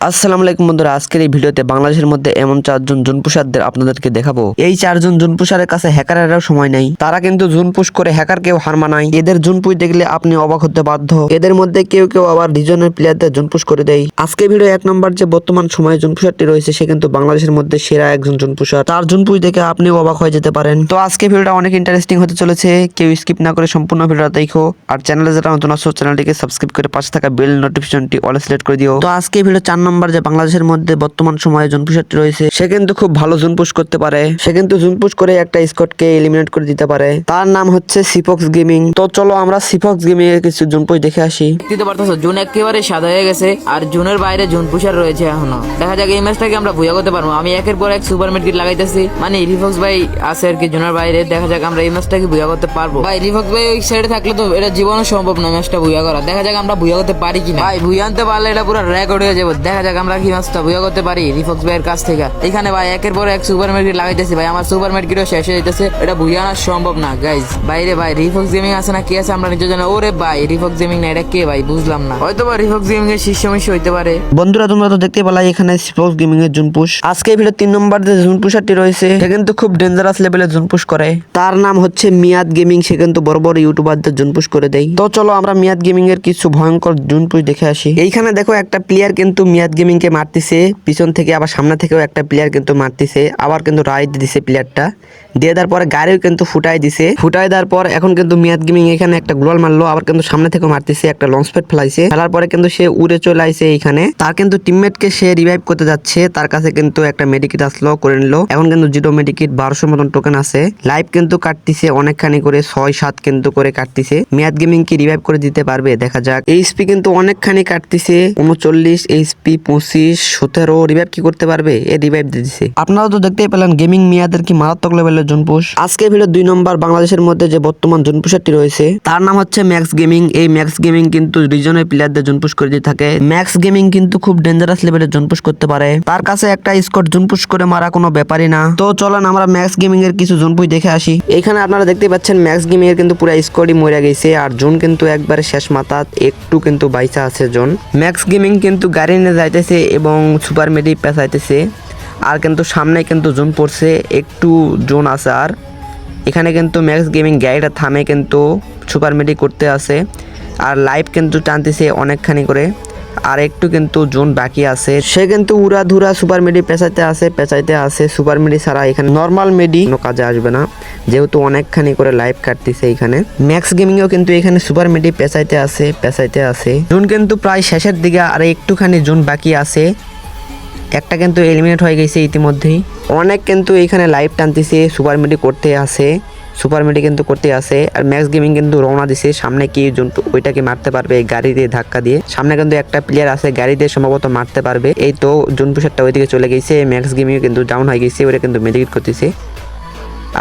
আসসালামু আলাইকুম বন্ধুরা, আজকের এই ভিডিওতে বাংলাদেশের মধ্যে এমন চারজন জুনপুষারদের আপনাদেরকে দেখাবো। এই চারজন জুনপুষারের কাছে হ্যাকারেরও সময় নেই। তারা কিন্তু জুনপুশ করে হ্যাকারকেও হার মানায়। এদের জুনপুশ দেখলে আপনি অবাক হতে বাধ্য। এদের মধ্যে কেউ কেউ আবার রিজনের প্লেয়ারদের জুনপুশ করে দেয়। আজকে ভিডিও এক নম্বর যে বর্তমান সময়ে জুনপুষারটি রয়েছে, সে কিন্তু বাংলাদেশের মধ্যে সেরা একজন জুনপুষার। তার জুনপুশ দেখে আপনি অবাক হয়ে যেতে পারেন। তো আজকে ভিডিওটা অনেক ইন্টারেস্টিং হতে চলেছে। কেউ স্কিপ না করে সম্পূর্ণ ভিডিওটা দেখো। আর চ্যানেলে যারা নতুন আসো চ্যানেলটিকে সাবস্ক্রাইব করে পাশে থাকা বেল নোটিফিকেশনটি অল সিলেক্ট করে দিও। তো আজকে ভিডিও চার নম্বর যে বাংলাদেশের মধ্যে বর্তমান সময়ে জুনপুষারটি রয়েছে, সে কিন্তু খুব ভালো জুনপুশ করতে পারে। সে কিন্তু জুনপুশ করে একটা স্কটকে এলিমিনেট করে দিতে পারে। তার নাম হচ্ছে সিফক্স গেমিং তো চলো আমরা সিফক্স গেমিং এর কিছু জুনপুশ দেখে আসি। দেখতে পারতেছো, জুন একেবারে সাদা হয়ে গেছে আর জুনের বাইরে জুন পুষার রয়েছে এখনও। দেখা যাক এই ম্যাচটাকে আমরা ভুয়া করতে পারব। আমি একের পর এক সুপার মিড লাগাইতেছি। মানে রিফক্স ভাই আছে আর কি জুনের বাইরে। দেখা যাক আমরা এই ম্যাচটাকে ভুয়া করতে পারব। ভাই রিফক্স ভাই ওই সাইডে থাকলে তো এটা জীবনও সম্ভব না ম্যাচটা ভুয়া করা। দেখা যাক আমরা ভুয়া করতে পারি কিনা। ভাই ভুয়া আনতে পারলে এটা পুরো রেকর্ড হয়ে যাবে। দেখা যাক আমরা কি ম্যাচটা ভুয়া করতে পারি রিফক্স ভাইয়ের কাছ থেকে। এখানে ভাই একের পর এক সুপার মার্কেট লাগাইতেছি ভাই আমার সুপার মার্কেটও শেষ হয়ে যাইতেছে। এটা ভুয়া আনা সম্ভব না গাইজ বাইরে ভাই রিফক্স গেমিং আছে না কে আছে আমরা নিজে জানি ওরে ভাই রিফক্স গেমিং না এটা কে ভাই? বুঝলাম না। হয়তো বা রিফক্স গেমিং এর শীর্ষ মিশ্র হইতে পারে। বন্ধুরা তোমরা তো দেখতে পেলাই এখানে সিফক্স গেমিং এর জুনপুশ। আজকে ভিডিও তিন নম্বর যে জুনপুষারটি রয়েছে সে কিন্তু খুব ডেঞ্জারাস লেভেলের জুনপুশ করে। তার নাম হচ্ছে মিয়াদ গেমিং সে কিন্তু বড় বড় ইউটিউবারদের জুনপুশ করে দেয়। তো চলো আমরা মিয়াদ গেমিং এর কিছু ভয়ঙ্কর জুনপুশ দেখে আসি। এইখানে দেখো একটা প্লেয়ার কিন্তু মিয়াদ গেমিং কে মারতেছে, পিছন থেকে আবার সামনে থেকেও একটা প্লেয়ার কিন্তু মারতেছে, আবার কিন্তু রাইট দিছে প্লেয়ারটা দিয়ে দেওয়ার পরে গাড়িও কিন্তু ফুটাই দিছে। ফুটাই দেওয়ার পর এখন কিন্তু মিয়াদ গেমিং এখানে একটা গ্লোয়াল মারলো, আবার কিন্তু সামনে থেকে মারতেছে, একটা লঞ্চ প্যাড ফেলাইছে। ফেলার পরে কিন্তু সে উড়ে চলে আইছে এইখানে। তার কিন্তু টিমমেটকে সে রিভাইভ করতে যাচ্ছে, তার কাছে কিন্তু একটা মেডিকিট আসলো, করে নিলো। এখন কিন্তু জিরো মেডিকিট বারোশো মতন টোকেন আছে। লাইভ কিন্তু কাটতিছে অনেকখানি করে, ছয় সাত কিন্তু করে কাটতিছে। মিয়াদ গেমিং কি রিভাইভ করে দিতে পারবে, দেখা যাক। এইচপি কিন্তু অনেকখানি কাটতিছে, উনচল্লিশ এইচপি পঁচিশ সতেরো রিভাইভ কি করতে পারবে? এ রিভাইভ দিতেছে আপনারা তো দেখতেই পেলেন গেমিং মিয়াদের কি মারাত্মক লেভেলের জুনপুশ। আজকে ভিডিও দুই নম্বর বাংলাদেশের মধ্যে যে বর্তমান জুনপুষারটি রয়েছে তার নাম হচ্ছে ম্যাক্স গেমিং এই ম্যাক্স গেমিং কিন্তু রিজনের প্লেয়ারদের জুনপুশ করে দিয়ে থাকে। ম্যাক্স গেমিং কিন্তু খুব ডেঞ্জারাস লেভেলের জুনপুশ করতে পারে। তার কাছে একটা স্কট জুনপুশ করে মারা কোনো ব্যাপারই না। তো চলেন আমরা ম্যাক্স গেমিং এর কিছু জুনপুশ দেখে আসি। এখানে আপনারা দেখতে পাচ্ছেন ম্যাক্স গেমিং এর কিন্তু পুরো স্কোরই মরে গেছে আর জুন কিন্তু একবারে শেষ মাথা একটু কিন্তু বাইসা আছে জোন। ম্যাক্স গেমিং কিন্তু গাড়ি নিয়ে যাইতেছে এবং সুপার মেডি পেঁচাইতেছে। আর কিন্তু সামনে কিন্তু জোন পড়ছে, একটু জোন আছে আর। এখানে কিন্তু ম্যাক্স গেমিং গাড়িটা থামে কিন্তু সুপার মেডি করতে আছে। আর লাইভ কিন্তু টানতেছে অনেকখানি করে। আর একটু কিন্তু জোন বাকি আছে। সে কিন্তু উড়া ধুরা সুপার মেডি পেঁচাইতে আছে পেঁচাইতে আছে। সুপার মেডি ছাড়া এখানে নর্মাল মেডি কোনো কাজে আসবে না। যেহেতু অনেকখানি করে লাইভ কাটতেছে এখানে। ম্যাক্স গেমিংও কিন্তু এখানে সুপার মেডি পেঁচাইতে আছে পেঁচাইতে আছে। জোন কিন্তু প্রায় শেষের দিকে আর একটুখানি জোন বাকি আছে। একটা কিন্তু এলিমিনেট হয়ে গেছে ইতিমধ্যেই। অনেক কিন্তু এখানে লাইভ টানতেছে, সুপার মিডি করতে আছে। সুপার মিডি কিন্তু করতে আসে আর ম্যাক্স গেমিং কিন্তু রওনা দিছে। সামনে কি জন্তু ওইটাকে মারতে পারবে গাড়ি দিয়ে ধাক্কা দিয়ে। সামনে কিন্তু একটা প্লেয়ার আছে, গাড়ি দিয়ে সম্ভবত মারতে পারবে। এই তো জন্তু সেটটা ওইদিকে চলে গেছে। ম্যাক্স গেমিং কিন্তু ডাউন হয়ে গেছে। ওরা কিন্তু মেডিকেট করতেছে।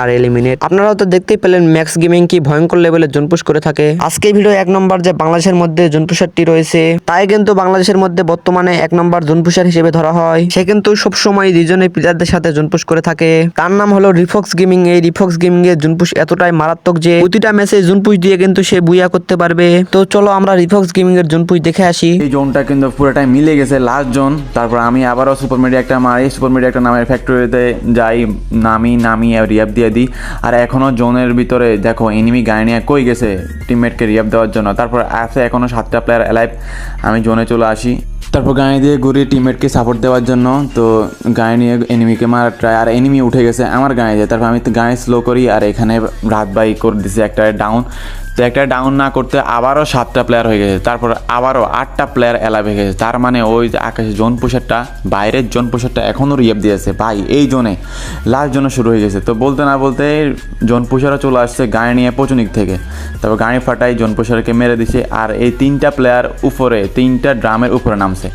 আর এলিমিনেট আপনারাও তো দেখতেই পেলেন ম্যাক্স গেমিং কি ভয়ঙ্কর লেভেলের জনপুশ করে থাকে। আজকে ভিডিও এক নম্বর যে বাংলাদেশের মধ্যে জনপুষারটি রয়েছে, তাই কিন্তু বাংলাদেশের মধ্যে বর্তমানে এক নম্বর জনপুষার হিসেবে ধরা হয়। সে কিন্তু সবসময় রিজনের প্লেয়ারদের সাথে জনপুশ করে থাকে। তার নাম হলো রিফক্স গেমিং এই রিফক্স গেমিং এর জুনপুশ এতটাই মারাত্মক যে, প্রতিটা ম্যাচে জুনপুশ দিয়ে কিন্তু সে বুয়া করতে পারবে। তো চলো আমরা রিফক্স গেমিং এর জুনপুশ দেখে আসি। এই জোনটা কিন্তু পুরোটাই মিলে গেছে লাস্ট জোন। তারপর আমি আবারও সুপার মিডিয়া একটা মারি। সুপার মিডিয়া একটা নামের ফ্যাক্টরিতে যাই, নামি নামি রিয়াব দিয়ে দিই। আর এখনও জোনের ভিতরে, দেখো এনিমি গাইনিয়া কই গেছে টিমমেটকে রিয়াপ দেওয়ার জন্য। তারপর আছে এখনও সাতটা প্লেয়ার অ্যালাইভ আমি জোনে চলে আসি। তারপর গায়ে দিয়ে ঘুরি টিমমেটকে সাপোর্ট দেওয়ার জন্য। তো গায়ে নিয়ে এনিমিকে মারা ট্রাই আর এনিমি উঠে গেছে আমার গায়ে দিয়ে। তারপর আমি গায়ে স্লো করি, আর এখানে রাত বাই করে দিছি একটা ডাউন তো একটা ডাউন না করতে আবারও সাতটা প্লেয়ার হয়ে গেছে। তারপর আবারও আটটা প্লেয়ার অ্যালাইভ হয়ে গেছে। তার মানে ওই আকাশে জোন পোশাকটা বাইরের জোন পোশাকটা এখনও রিয়েপ দিয়েছে ভাই, এই জোনে লাস্ট জোনে শুরু হয়ে গেছে। তো বলতে না বলতে জোন পোশারা চলে আসছে গাড়ি নিয়ে পচনিক থেকে। তারপর গাড়ি ফাটাই জোন পোশারকে মেরে দিছে। আর এই তিনটা প্লেয়ার উপরে, তিনটা ড্রামের উপরে নামছে।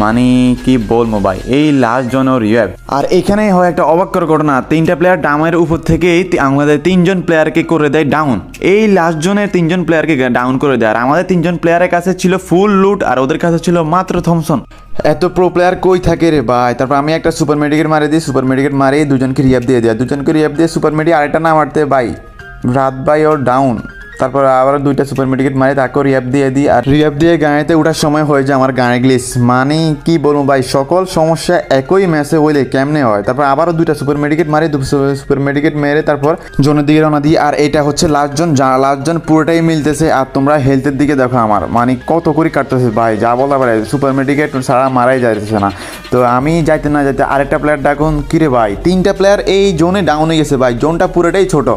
মানে কি বলব ভাই? এই লাস্ট জন জনের রিয়াব আর এখানেই হয় একটা অবাক্যর ঘটনা। তিনটা প্লেয়ার ডাউনের উপর থেকেই আমাদের তিনজন প্লেয়ারকে করে দেয় ডাউন এই লাস্ট জনের তিনজন প্লেয়ারকে ডাউন করে দেয়। আর আমাদের তিনজন প্লেয়ারের কাছে ছিল ফুল লুট আর ওদের কাছে ছিল মাত্র থমসন এত প্রো প্লেয়ার কই থাকে রে ভাই? তারপর আমি একটা সুপার মেডিকেট মারে দিই সুপার মেডিকেট মারে দুজনকে রিয়াব দিয়ে দেয়। দুজনকে রিয়াব দিয়ে সুপার মেডি আরেকটা না মারতে ভাই। রাত ভাই ওর ডাউন তারপর আবার দুইটা সুপার মেডিকেট মারি তাকে রিয়াপ দিয়ে দিই আর রিয়াপ দিয়ে গাড়িতে ওঠার সময় হয়ে যায় আমার গাড়ি গ্লিস মানে কি বলব ভাই, সকল সমস্যা একই ম্যাচে হইলে কেমনে হয়? তারপর আবারও দুইটা সুপার মেডিকেট মারি সুপার মেডিকেট মেরে তারপর জোনের দিকে রওনা দিই আর এটা হচ্ছে লাস্ট জন লাস্ট জন পুরোটাই মিলতেছে আর তোমরা হেলথের দিকে দেখো আমার। মানে কত করে কাটতেছে ভাই, যা বলা পারে সুপার মেডিকেট সারা মারাই যাইতেছে না। তো আমি যাইতে না যাইতে আরেকটা প্লেয়ার ডাকুন। কিরে ভাই, তিনটা প্লেয়ার এই জোনে ডাউন গেছে ভাই, জোনটা পুরোটাই ছোট।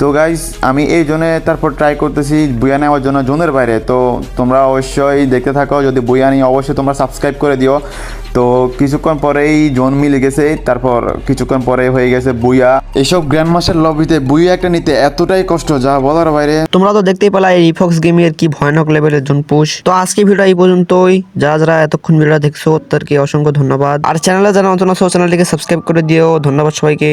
তো গাইস আমি এই জোনে তারপর ট্রাই করতেছি বুয়া নেওয়ার জন্য জোনের বাইরে। তো তোমরা অবশ্যই দেখতে থাকো, যদি বুয়া নিই অবশ্যই তোমরা সাবস্ক্রাইব করে দিও। তো কিছুক্ষণ পরেই জোন মিলে গেছে, তারপর কিছুক্ষণ পরে হয়ে গেছে বুয়া এইসব গ্র্যান্ড মাস্টার লবিতে বুয়া একটা নিতে এতটাই কষ্ট, যা বলার বাইরে। তোমরা তো দেখতেই পেলা এই রিফক্স গেমিং এর কি ভয়ানক লেভেলের জোন পুশ তো আজকে ভিডিও এই পর্যন্তই। যারা যারা এতক্ষণ ভিডিওটা দেখছ, তাদেরকে অসংখ্য ধন্যবাদ। আর চ্যানেলে যারা নতুন আছো চ্যানেলটিকে সাবস্ক্রাইব করে দিও। ধন্যবাদ সবাইকে।